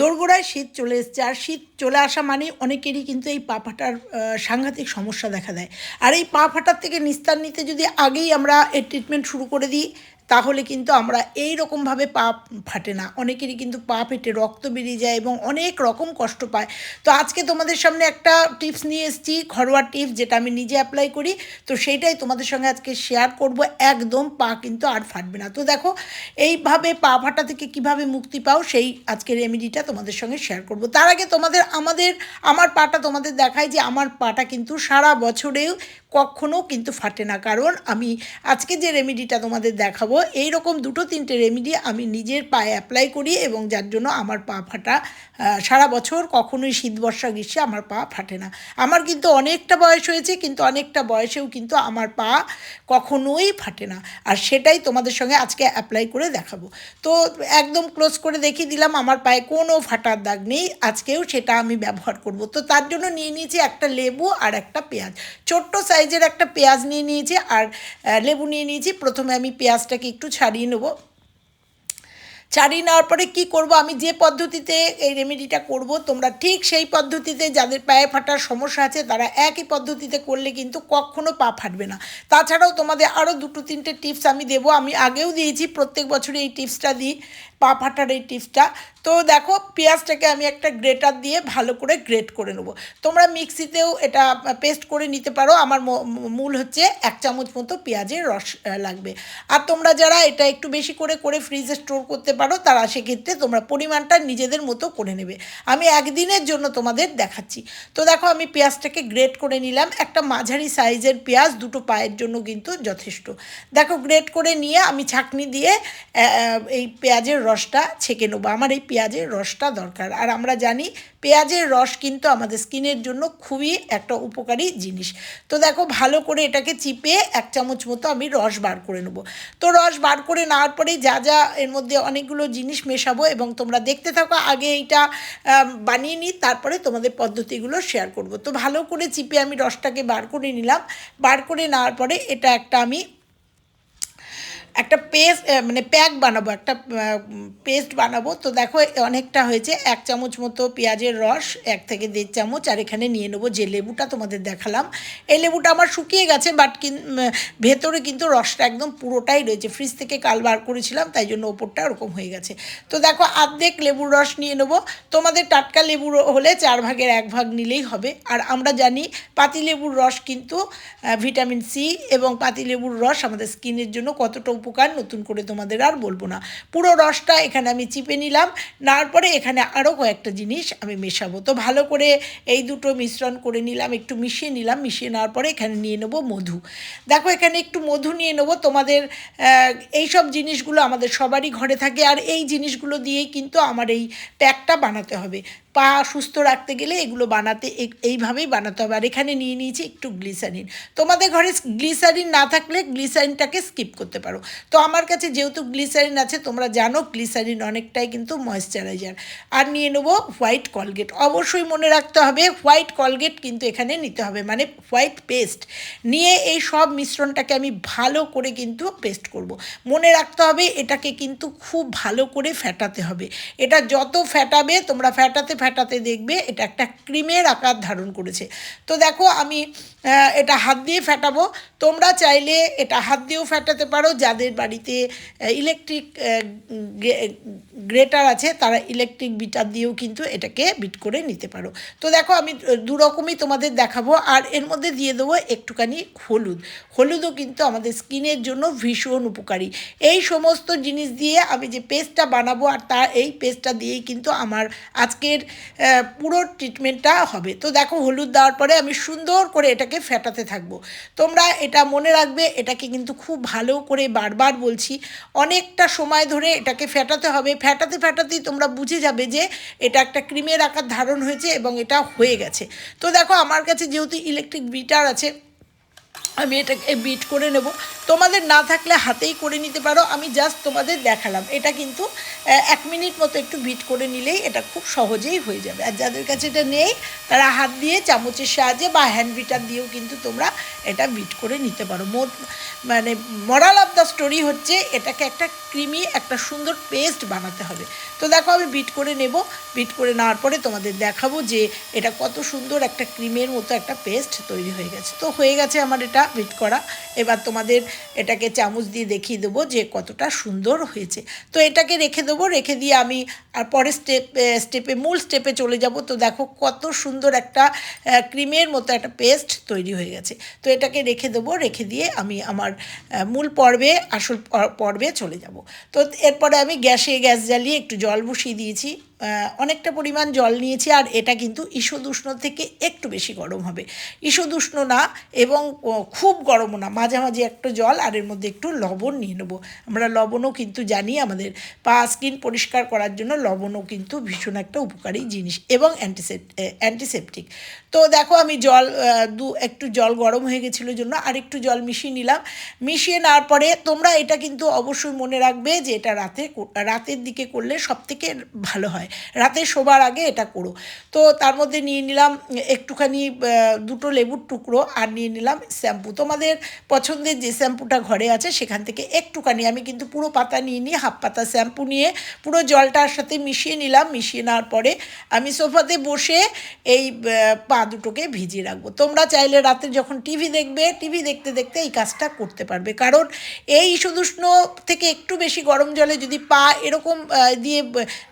দোরগোড়ায় শীত চলে এসছে। আর শীত চলে আসা মানে অনেকেরই কিন্তু এই পা ফাটার সাংঘাতিক সমস্যা দেখা দেয়। আর এই পা ফাটার থেকে নিস্তার নিতে যদি আগেই আমরা এর ট্রিটমেন্ট শুরু করে দিই তাহলে কিন্তু আমরা এই রকমভাবে পা ফাটে না। অনেকেরই কিন্তু পা ফেটে, রক্ত বেরিয়ে যায় এবং অনেক রকম কষ্ট পায়। তো আজকে তোমাদের সামনে একটা টিপস নিয়ে এসেছি, ঘরোয়া টিপস যেটা আমি নিজে অ্যাপ্লাই করি। তো সেইটাই তোমাদের সঙ্গে আজকে শেয়ার করব। একদম পা কিন্তু আর ফাটবে না। তো দেখো, এইভাবে পা ফাটা থেকে কীভাবে মুক্তি পাও সেই আজকে রেমেডিটা তোমাদের সঙ্গে শেয়ার করব। তার আগে তোমাদের, আমাদের, আমার পাটা তোমাদের দেখায় যে আমার পাটা কিন্তু সারা বছরেও কখনো কিন্তু ফাটে না। কারণ আমি আজকে যে রেমেডিটা তোমাদের দেখাবো এই রকম দুটো তিনটে রেমেডি আমি নিজের পায়ে অ্যাপ্লাই করি এবং যার জন্য আমার পা ফাটা সারা বছর কখনোই শীত বর্ষা গ্রীষ্মে আমার পা ফাটে না। আমার কিন্তু অনেকটা বয়স হয়েছে, কিন্তু অনেকটা বয়সেও কিন্তু আমার পা কখনোই ফাটে না। আর সেটাই তোমাদের সঙ্গে আজকে অ্যাপ্লাই করে দেখাবো। তো একদম ক্লোজ করে দেখিয়ে দিলাম, আমার পায়ে কোনো ফাটার দাগ নেই, আজকেও সেটা আমি ব্যবহার করব। তো তার জন্য নিয়ে নিয়েছি একটা লেবু আর একটা পেঁয়াজ। ছোট্ট সাইজের একটা পেঁয়াজ নিয়ে নিয়েছি আর লেবু নিয়ে নিয়েছি। প্রথমে আমি পেঁয়াজটাকে একটু ছাড়িয়ে নেব। ছাড়িয়ে নেওয়ার পরে কি করব? আমি যে পদ্ধতিতে এই রেমেডিটা করব, তোমরা ঠিক সেই পদ্ধতিতে যাদের পায়ে ফাটার সমস্যা আছে, তারা একই পদ্ধতিতে করলে কিন্তু কখনো পা ফাটবে না। তাছাড়াও তোমাদের আরও দুটো তিনটে টিপস আমি দেবো। আমি আগেও দিয়েছি, প্রত্যেক বছরই এই টিপসটা দিই। পা ফাটার এই টিপসটা। তো দেখো, পেঁয়াজটাকে আমি একটা গ্রেটার দিয়ে ভালো করে গ্রেট করে নেব। তোমরা মিক্সিতেও এটা পেস্ট করে নিতে পারো। আমার মূল হচ্ছে এক চামচ মতো পেঁয়াজের রস লাগবে। আর তোমরা যারা এটা একটু বেশি করে করে ফ্রিজে স্টোর করতে পারো, তারা সেক্ষেত্রে তোমরা পরিমাণটা নিজেদের মতো করে নেবে। আমি একদিনের জন্য তোমাদের দেখাচ্ছি। তো দেখো, আমি পেঁয়াজটাকে গ্রেট করে নিলাম। একটা মাঝারি সাইজের পেঁয়াজ দুটো পায়ের জন্য কিন্তু যথেষ্ট। দেখো, গ্রেট করে নিয়ে আমি ছাঁকনি দিয়ে এই পেঁয়াজের রসটা ছেঁকে নেব। আমার এই পেঁয়াজের রসটা দরকার। আর আমরা জানি পেঁয়াজের রস কিন্তু আমাদের স্কিনের জন্য খুবই একটা উপকারী জিনিস। তো দেখো, ভালো করে এটাকে চিপে এক চামচ মতো আমি রস বার করে নেব। তো রস বার করে নেওয়ার পরে যা যা এর মধ্যে অনেকগুলো জিনিস মেশাবো এবং তোমরা দেখতে থাকো, আগে এইটা বানিয়ে নিই, তারপরে তোমাদের পদ্ধতিগুলো শেয়ার করব। তো ভালো করে চিপে আমি রসটাকে বার করে নিলাম। বার করে নেওয়ার পরে এটা একটা আমি একটা পেস্ট মানে প্যাক বানাবো, একটা পেস্ট বানাবো। তো দেখো, অনেকটা হয়েছে, এক চামচ মতো পেঁয়াজের রস, এক থেকে দেড় চামচ, আর এখানে নিয়ে নেব যে লেবুটা তোমাদের দেখালাম। এই লেবুটা আমার শুকিয়ে গেছে বাট কিন ভেতরে কিন্তু রসটা একদম পুরোটাই রয়েছে। ফ্রিজ থেকে কাল বার করেছিলাম, তাই জন্য ওপরটা ওরকম হয়ে গেছে। তো দেখো আর্ধেক লেবুর রস নিয়ে নেব। তোমাদের টাটকা লেবু হলে চার ভাগের এক ভাগ নিলেই হবে। আর আমরা জানি, পাতিলেবুর রস কিন্তু ভিটামিন সি এবং পাতিলেবুর রস আমাদের স্কিনের জন্য কতটা উপকার নতুন করে তোমাদের আর বলব না। পুরো রসটা এখানে আমি চিপে নিলাম নেওয়ার পরে এখানে আরও কয়েকটা জিনিস আমি মেশাবো। তো ভালো করে এই দুটো মিশ্রণ করে নিলাম, একটু মিশিয়ে নিলাম, মিশিয়ে নেওয়ার পরে এখানে নিয়ে নেব মধু। দেখো এখানে একটু মধু নিয়ে নেব, তোমাদের এই সব জিনিসগুলো আমাদের সবারই ঘরে থাকে, আর এই জিনিসগুলো দিয়েই কিন্তু আমার এই প্যাকটা বানাতে হবে। পা সুস্থ রাখতে গেলে এগুলো বানাতে এইভাবেই বানাতে হবে। আর এখানে নিয়ে নিয়েছি একটু গ্লিসারিন তোমাদের ঘরে গ্লিসারিন না থাকলে গ্লিসারিনটাকে স্কিপ করতে পারো। তো আমার কাছে যেহেতু গ্লিসারিন আছে, তোমরা জানো গ্লিসারিন অনেকটাই কিন্তু ময়েশ্চারাইজার আর নিয়ে নেব হোয়াইট কলগেট অবশ্যই মনে রাখতে হবে হোয়াইট কলগেট কিন্তু এখানে নিতে হবে। মানে হোয়াইট পেস্ট নিয়ে এই সব মিশ্রণটাকে আমি ভালো করে কিন্তু পেস্ট করব। মনে রাখতে হবে, এটাকে কিন্তু খুব ভালো করে ফ্যাটাতে হবে। এটা যত ফ্যাটাবে তোমরা ফ্যাটাতে ফ্যাটাতে দেখবে এটা একটা ক্রিমের আকার ধারণ করেছে। তো দেখো আমি এটা হাত দিয়ে ফ্যাটাবো তোমরা চাইলে এটা হাত দিয়েও ফ্যাটাতে পারো। যাদের বাড়িতে ইলেকট্রিক গ্রেটার আছে তারা ইলেকট্রিক বিটার দিয়েও কিন্তু এটাকে বিট করে নিতে পারো। তো দেখো আমি আহ, দু রকমই তোমাদের দেখাবো। আর এর মধ্যে দিয়ে দেবো একটুখানি হলুদ। হলুদও কিন্তু আমাদের স্কিনের জন্য ভীষণ উপকারী। এই সমস্ত জিনিস দিয়ে আমি যে পেস্টটা বানাবো আর তার এই পেস্টটা দিয়েই কিন্তু আমার আজকের পুরো ট্রিটমেন্টটা হবে। তো দেখো, হলুদ দেওয়ার পরে আমি সুন্দর করে এটাকে ফেটাতে থাকব। তোমরা এটা মনে রাখবে, এটাকে কিন্তু খুব ভালো করে বারবার বলছি, অনেকটা সময় ধরে এটাকে ফেটাতে হবে। ফেটাতে ফেটাতেই তোমরা বুঝে যাবে যে এটা একটা ক্রিমের আকার ধারণ হয়েছে এবং এটা হয়ে গেছে। তো দেখো, আমার কাছে যেহেতু ইলেকট্রিক বিটার আছে আমি এটা বিট করে নেব। তোমাদের না থাকলে হাতেই করে নিতে পারো, আমি জাস্ট তোমাদের দেখালাম। এটা কিন্তু এক মিনিট মতো একটু বিট করে নিলেই এটা খুব সহজেই হয়ে যাবে। আর যাদের কাছে এটা নেই, তারা হাত দিয়ে চামচের সাহায্যে বা হ্যান্ড বিটার দিয়েও কিন্তু তোমরা এটা বিট করে নিতে পারো। মোট মানে মরাল অফ দ্য স্টোরি হচ্ছে এটাকে একটা ক্রিমি একটা সুন্দর পেস্ট বানাতে হবে। তো দেখো আমি বিট করে নেব। বিট করে নেওয়ার পরে তোমাদের দেখাবো যে এটা কত সুন্দর একটা ক্রিমের মতো একটা পেস্ট তৈরি হয়ে গেছে। তো হয়ে গেছে আমার এটা বিট করা। এবার তোমাদের এটাকে চামচ দিয়ে দেখিয়ে দেবো যে কতটা সুন্দর হয়েছে। তো এটাকে রেখে দেবো, রেখে দিয়ে আমি আর পরের স্টেপ স্টেপে মূল স্টেপে চলে যাব। তো দেখো কত সুন্দর একটা ক্রিমের মতো একটা পেস্ট তৈরি হয়ে গেছে। তো এটাকে রেখে দেবো, রেখে দিয়ে আমি আমার মূল পর্বে, আসল পর্বে চলে যাব। তো এরপরে আমি গ্যাসে গ্যাস জ্বালিয়ে একটু জল বসিয়ে দিয়েছি। অনেকটা পরিমাণ জল নিয়েছি আর এটা কিন্তু ঈষদুষ্ণ থেকে একটু বেশি গরম হবে। ঈষদুষ্ণ না এবং খুব গরমও না, মাঝামাঝি একটা জল আর এর মধ্যে একটু লবণ নিয়ে নেব। আমরা লবণও কিন্তু জানি আমাদের পা, স্কিন পরিষ্কার করার জন্য লবণও কিন্তু ভীষণ একটা উপকারী জিনিস এবং অ্যান্টিসেপ অ্যান্টিসেপটিক। তো দেখো আমি জল দু, একটু জল গরম হয়ে গেছিল জন্য আর একটু জল মিশিয়ে নিলাম। মিশিয়ে নেওয়ার পরে তোমরা এটা কিন্তু অবশ্যই মনে রাখবে যে এটা রাতে রাতের দিকে করলে সব থেকে ভালো হয়। রাতে শোবার আগে এটা করো। তো তার মধ্যে নিয়ে নিলাম একটুখানি দুটো লেবুর টুকরো আর নিয়ে নিলাম শ্যাম্পু। তোমাদের পছন্দের যে শ্যাম্পুটা ঘরে আছে সেখান থেকে একটুখানি, আমি কিন্তু পুরো পাতা নিয়ে নিয়ে হাফ পাতা শ্যাম্পু নিয়ে পুরো জলটার সাথে মিশিয়ে নিলাম। মিশিয়ে নেওয়ার পরে আমি সোফাতে বসে এই পা দুটোকে ভিজিয়ে রাখব। তোমরা চাইলে রাতে যখন টিভি দেখবে, টিভি দেখতে দেখতে এই কাজটা করতে পারবে। কারণ এই সুদুষ্ণ থেকে একটু বেশি গরম জলে যদি পা এরকম দিয়ে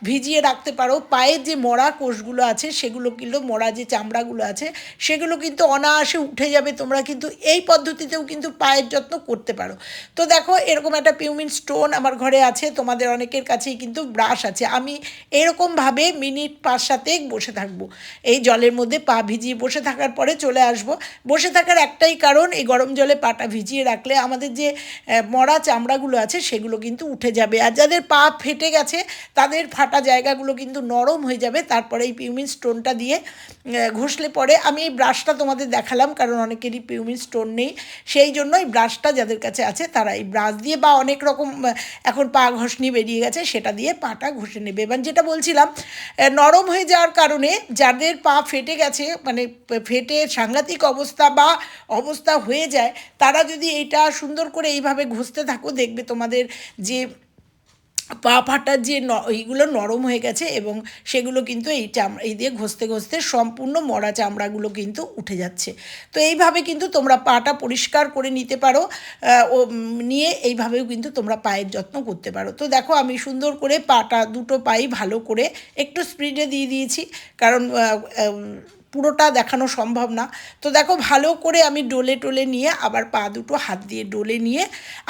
ভিজিয়ে ভিজিয়ে রাখতে পারো। পায়ের যে মরা কোষগুলো আছে, সেগুলো কিন্তু, মরা যে চামড়াগুলো আছে, সেগুলো কিন্তু অনায়াসে উঠে যাবে। তোমরা কিন্তু এই পদ্ধতিতেও কিন্তু পায়ের যত্ন করতে পারো। তো দেখো, এরকম একটা পিউমিন স্টোন আমার ঘরে আছে। তোমাদের অনেকের কাছেই কিন্তু ব্রাশ আছে। আমি এরকমভাবে মিনিট পাঁচ সাতেক বসে থাকব। এই জলের মধ্যে পা ভিজিয়ে বসে থাকার পরে চলে আসব। বসে থাকার একটাই কারণ, এই গরম জলে পাটা ভিজিয়ে রাখলে আমাদের যে মরা চামড়াগুলো আছে, সেগুলো কিন্তু উঠে যাবে। আর যাদের পা ফেটে গেছে, তাদের ফাটা জায়গাগুলো কিন্তু নরম হয়ে যাবে। তারপরে এই পিউমিন স্টোনটা দিয়ে ঘষলে পরে আমি এই ব্রাশটা তোমাদের দেখালাম, কারণ অনেকেরই পিউমিন স্টোন নেই। সেই জন্য এই ব্রাশটা যাদের কাছে আছে, তারা এই ব্রাশ দিয়ে বা অনেক রকম এখন পা ঘষনি বেরিয়ে গেছে, সেটা দিয়ে পাটা ঘষে নেবে। এবার যেটা বলছিলাম নরম হয়ে যাওয়ার কারণে যাদের পা ফেটে গেছে মানে ফেটে সাংঘাতিক অবস্থা বা অবস্থা হয়ে যায়, তারা যদি এটা সুন্দর করে এইভাবে ঘষতে থাকো, দেখবে তোমাদের যে পা ফাটার যে এইগুলো নরম হয়ে গেছে এবং সেগুলো কিন্তু এই চামড়া, এই দিয়ে ঘষতে ঘষতে সম্পূর্ণ মরা চামড়াগুলো কিন্তু উঠে যাচ্ছে। তো এইভাবে কিন্তু তোমরা পাটা পরিষ্কার করে নিতে পারো ও নিয়ে এইভাবেও কিন্তু তোমরা পায়ের যত্ন করতে পারো। তো দেখো আমি সুন্দর করে পাটা দুটো পাই ভালো করে একটু স্পিডে দিয়ে দিয়েছি, কারণ পুরোটা দেখানো সম্ভব না। তো দেখো ভালো করে আমি ডোলে টোলে নিয়ে আবার পা দুটো হাত দিয়ে ডোলে নিয়ে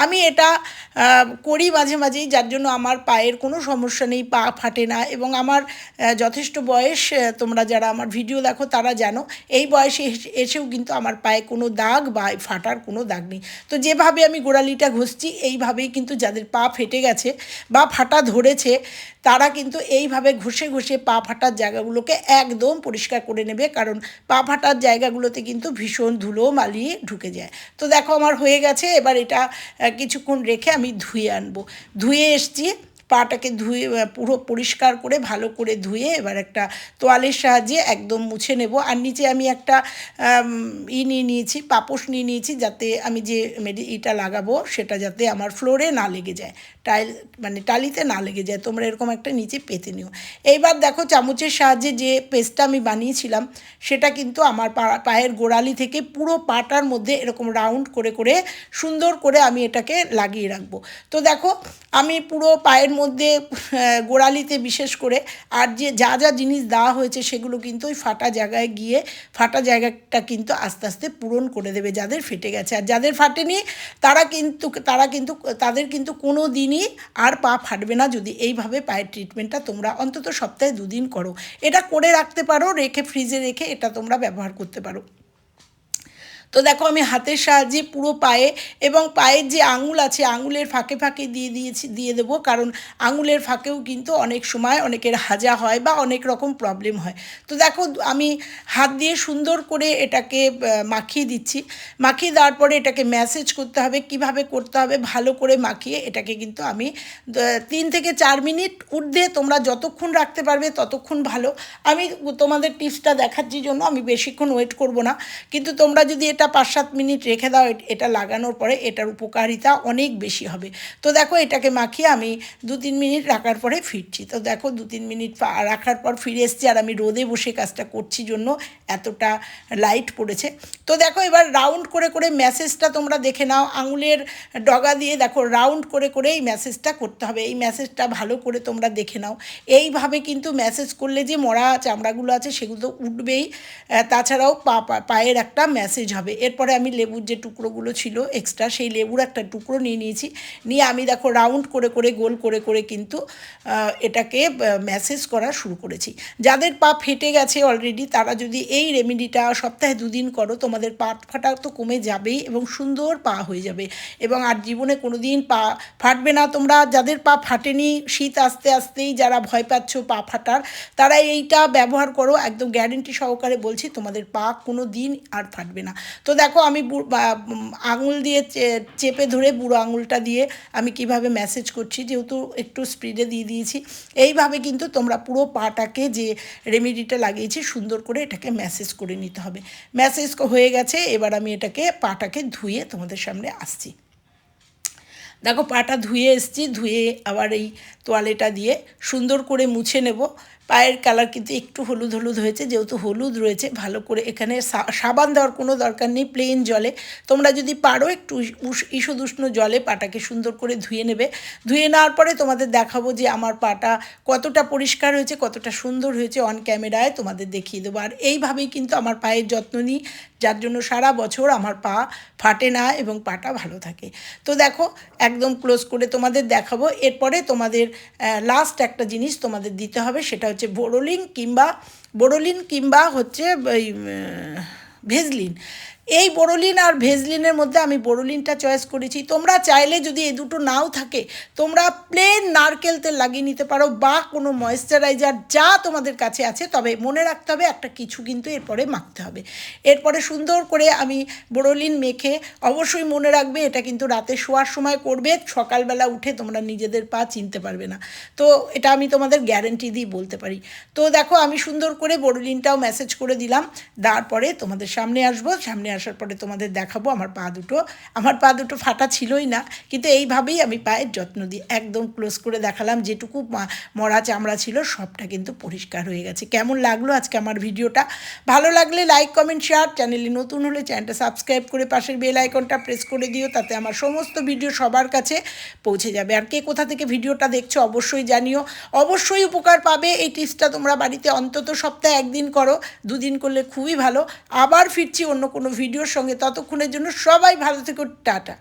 আমি এটা করি মাঝে মাঝেই যার জন্য আমার পায়ের কোনো সমস্যা নেই, পা ফাটে না এবং আমার যথেষ্ট বয়স তোমরা যারা আমার ভিডিও দেখো তারা জানো এই বয়সে এসে- এসেও কিন্তু আমার পায়ে কোনো দাগ বা ফাটার কোনো দাগ নেই। তো যেভাবে আমি গোড়ালিটা ঘষছি এইভাবেই কিন্তু যাদের পা ফেটে গেছে বা ফাটা ধরেছে তারা কিন্তু এইভাবে ঘষে ঘষে পা ফাটার জায়গাগুলোকে একদম পরিষ্কার করে নেবে। কারণ পা ফাটার জায়গাগুলোতে কিন্তু ভীষণ ধুলো মালিয়ে ঢুকে যায়। তো দেখো আমার হয়ে গেছে, এবার এটা কিছুক্ষণ রেখে আমি ধুয়ে আনব। ধুয়ে এসছি, পাটাকে ধুয়ে পুরো পরিষ্কার করে, ভালো করে ধুয়ে এবার একটা তোয়ালের সাহায্যে একদম মুছে নেব। আর নিচে আমি একটা ই নিয়ে নিয়েছি, পাপোশ নিয়ে নিয়েছি, যাতে আমি যে ইটা লাগাবো, সেটা যাতে আমার ফ্লোরে না লেগে যায়। টাইল মানে টালিতে না লেগে যায়, তোমরা এরকম একটা নিচে পেতে নিও। এইবার দেখো চামচের সাহায্যে যে পেস্টটা আমি বানিয়েছিলাম, সেটা কিন্তু আমার পায়ের গোড়ালি থেকে পুরো পাটার মধ্যে এরকম রাউন্ড করে করে, সুন্দর করে আমি এটাকে লাগিয়ে রাখব। তো দেখো, আমি পুরো পায়ের মধ্যে গোড়ালিতে বিশেষ করে, আর যে যা যা জিনিস দেওয়া হয়েছে, সেগুলো কিন্তু ওই ফাটা জায়গায় গিয়ে, ফাটা জায়গাটা কিন্তু আস্তে আস্তে পূরণ করে দেবে যাদের ফেটে গেছে। আর যাদের ফাটেনি, তারা কিন্তু তারা কিন্তু, তাদের কিন্তু কোনো দিনই আর পা ফাটবে না যদি এইভাবে পায়ের ট্রিটমেন্টটা তোমরা অন্তত সপ্তাহে দুদিন করো। এটা করে রাখতে পারো, রেখে ফ্রিজে রেখে এটা তোমরা ব্যবহার করতে পারো। তো দেখো আমি হাতের সাহায্যে পুরো পায়ে এবং পায়ের যে আঙুল আছে, আঙুলের ফাঁকে ফাঁকে দিয়ে দিয়েছি, দিয়ে দেবো। কারণ আঙুলের ফাঁকেও কিন্তু অনেক সময় অনেকের হাজা হয় বা অনেক রকম প্রবলেম হয়। তো দেখো, আমি হাত দিয়ে সুন্দর করে এটাকে মাখিয়ে দিচ্ছি। মাখিয়ে দেওয়ার পরে এটাকে ম্যাসেজ করতে হবে। কীভাবে করতে হবে? ভালো করে মাখিয়ে এটাকে কিন্তু আমি তিন থেকে চার মিনিট ঊর্ধ্বে তোমরা যতক্ষণ রাখতে পারবে ততক্ষণ ভালো। আমি তোমাদের টিপসটা দেখাচ্ছি জন্য, আমি বেশিক্ষণ ওয়েট করব না। কিন্তু তোমরা যদি এটা এটা পাঁচ সাত মিনিট রেখে দাও, এট- লাগানোর পরে এটার উপকারিতা অনেক বেশি হবে। তো দেখো এটাকে মাখিয়ে আমি দু তিন মিনিট রাখার পরে ফিরছি। তো দেখো দু তিন মিনিট রাখার পর ফিরে এসছি আর আমি রোদে বসে কাজটা করছি জন্য এতটা লাইট পড়েছে। তো দেখো এবার রাউন্ড করে করে ম্যাসেজটা তোমরা দেখে নাও। আঙুলের ডগা দিয়ে দেখো রাউন্ড করে করে এই ম্যাসেজটা করতে হবে। এই ম্যাসেজটা ভালো করে তোমরা দেখে নাও। এইভাবে কিন্তু ম্যাসেজ করলে যে মরা চামড়াগুলো আছে সেগুলো তো উঠবেই। তাছাড়াও পা পায়ের একটা ম্যাসেজ হবে। এরপরে আমি লেবুর যে টুকরোগুলো ছিল এক্সট্রা সেই লেবুর একটা টুকরো নিয়ে নিয়েছি। নিয়ে আমি দেখো রাউন্ড করে করে, গোল করে করে কিন্তু এটাকে ম্যাসেজ করা শুরু করেছি। যাদের পা ফেটে গেছে অলরেডি তারা যদি এই রেমেডিটা সপ্তাহে দুদিন করো, তোমাদের পা ফাটা তো কমে যাবেই এবং সুন্দর পা হয়ে যাবে। এবং আর জীবনে কোনো দিন পা ফাটবে না। তোমরা যাদের পা ফাটেনি, শীত আস্তে আস্তেই যারা ভয় পাচ্ছ পা ফাটার, তারা এইটা ব্যবহার করো। একদম গ্যারেন্টি সহকারে বলছি, তোমাদের পা কোনো দিন আর ফাটবে না। তো দেখো আমি আঙুল দিয়ে চেপে ধরে বুড়ো আঙুলটা দিয়ে আমি কীভাবে মেসেজ করছি যেহেতু একটু স্পিডে দিয়ে দিয়েছি, এইভাবে কিন্তু তোমরা পুরো পাটাকে যে রেমেডিটা লাগিয়েছি সুন্দর করে এটাকে মেসেজ করে নিতে হবে। মেসেজ হয়ে গেছে, এবার আমি এটাকে পাটাকে ধুয়ে তোমাদের সামনে আসছি। দেখো পাটা ধুয়ে এসছি, ধুয়ে আবার এই তোয়ালেটা দিয়ে সুন্দর করে মুছে নেব। পায়ের কালার কিন্তু একটু হলুদ হলুদ হয়েছে, যেহেতু হলুদ রয়েছে, ভালো করে এখানে সাবান দেওয়ার কোনো দরকার নেই প্লেন জলে। তোমরা যদি পারো একটু ঈষদুষ্ণ জলে পাটাকে সুন্দর করে ধুয়ে নেবে। ধুয়ে নেওয়ার পরে তোমাদের দেখাবো যে আমার পাটা কতটা পরিষ্কার হয়েছে, কতটা সুন্দর হয়েছে অন ক্যামেরায় তোমাদের দেখিয়ে দেবো। আর এইভাবেই কিন্তু আমার পায়ের যত্ন নিই, যার জন্য সারা বছর আমার পা ফাটে না এবং পাটা ভালো থাকে। তো দেখো, একদম ক্লোজ করে তোমাদের দেখাবো। এরপরে তোমাদের লাস্ট একটা জিনিস তোমাদের দিতে হবে, সেটা হচ্ছে বোরোলিন কিংবা বোরোলিন কিংবা হচ্ছে ভেজলিন। এই বোরোলিন আর ভেজলিনের মধ্যে আমি বোরোলিনটা চয়েস করেছি। তোমরা চাইলে যদি এই দুটো নাও থাকে, তোমরা প্লেন নারকেল তেল লাগিয়ে নিতে পারো বা কোনো ময়েশ্চারাইজার যা তোমাদের কাছে আছে, তবে মনে রাখতে হবে একটা কিছু কিন্তু এরপরে মাখতে হবে। এরপরে সুন্দর করে আমি বোরোলিন মেখে অবশ্যই মনে রাখবে, এটা কিন্তু রাতে শোয়ার সময় করবে, সকালবেলা উঠে তোমরা নিজেদের পা চিনতে পারবে না। তো এটা আমি তোমাদের গ্যারেন্টি দিয়ে বলতে পারি। তো দেখো আমি সুন্দর করে বোরোলিনটাও মেসেজ করে দিলাম, তারপরে তোমাদের সামনে আসব, সামনে আসার পরে তোমাদের দেখাবো, আমার পা দুটো, আমার পা দুটো ফাটা ছিলই না, কিন্তু এইভাবেই আমি পায়ের যত্ন দিই একদম ক্লোজ করে দেখালাম, যেটুকু মরা চামড়া ছিল, সবটা কিন্তু পরিষ্কার হয়ে গেছে। কেমন লাগল আজকে আমার ভিডিওটা? ভালো লাগলে লাইক কমেন্ট শেয়ার চ্যানেলে নতুন হলে চ্যানেলটা সাবস্ক্রাইব করে পাশের বেল আইকনটা প্রেস করে দিও, তাতে আমার সমস্ত ভিডিও সবার কাছে পৌঁছে যাবে। আর কে কোথা থেকে ভিডিওটা দেখছ অবশ্যই জানিও। অবশ্যই উপকার পাবে, এই টিপসটা তোমরা বাড়িতে অন্তত সপ্তাহে একদিন করো, দুদিন করলে খুবই ভালো। আবার ফিরছি অন্য কোনো ভিডিওর সঙ্গে ততক্ষণের জন্য সবাই ভালো থেকো টাটা।